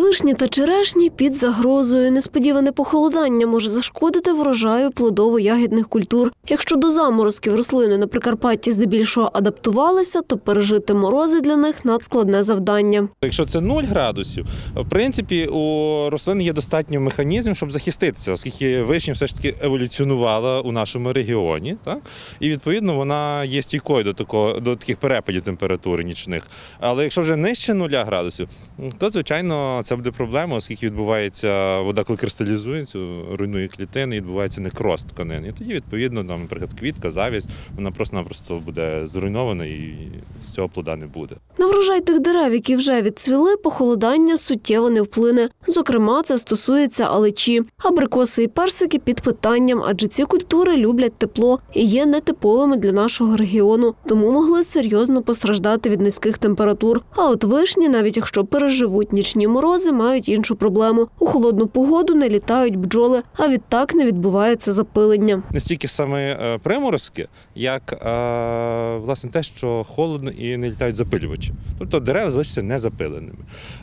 Вишні та черешні під загрозою. Несподіване похолодання може зашкодити врожаю плодово-ягідних культур. Якщо до заморозків рослини на Прикарпатті здебільшого адаптувалися, то пережити морози для них надскладне завдання. Якщо це 0 градусів, в принципі, у рослин є достатньо механізмів, щоб захиститися, оскільки вишня все ж таки еволюціонувала у нашому регіоні, так? і відповідно вона є стійкою до такого до таких перепадів температури нічних. Але якщо вже нижче 0 градусів, то звичайно це буде проблема, оскільки відбувається вода, коли кристалізується, руйнує клітини, відбувається некроз тканин. І тоді, відповідно, там, наприклад, квітка, завість, вона просто-напросто буде зруйнована і з цього плода не буде. На врожай тих дерев, які вже відцвіли, похолодання суттєво не вплине. Зокрема, це стосується алечі. Абрикоси і персики під питанням, адже ці культури люблять тепло і є нетиповими для нашого регіону, тому могли серйозно постраждати від низьких температур. А от вишні, навіть якщо переживуть нічні морози, мають іншу проблему. У холодну погоду не літають бджоли, а відтак не відбувається запилення. не стільки саме е, приморозки, як е, власне те, що холодно і не літають запилювачі. Тобто дерева залишаться незапиленими.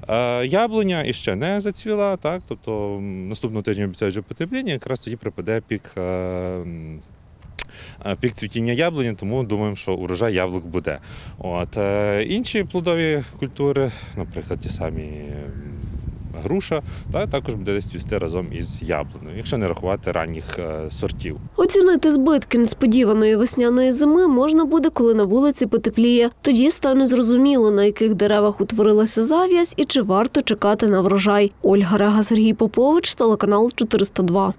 Е, яблуня іще не зацвіла, так тобто наступного тижня обіцяють вже потепління, якраз тоді припаде пік. Пік цвітіння яблуні, тому думаємо, що урожай яблук буде. От інші плодові культури, наприклад, ті самі груша, та також буде цвісти разом із яблуною, якщо не рахувати ранніх е, сортів. Оцінити збитки несподіваної весняної зими можна буде, коли на вулиці потепліє. Тоді стане зрозуміло, на яких деревах утворилася зав'язь і чи варто чекати на врожай. Ольга Рега, Сергій Попович, телеканал 402.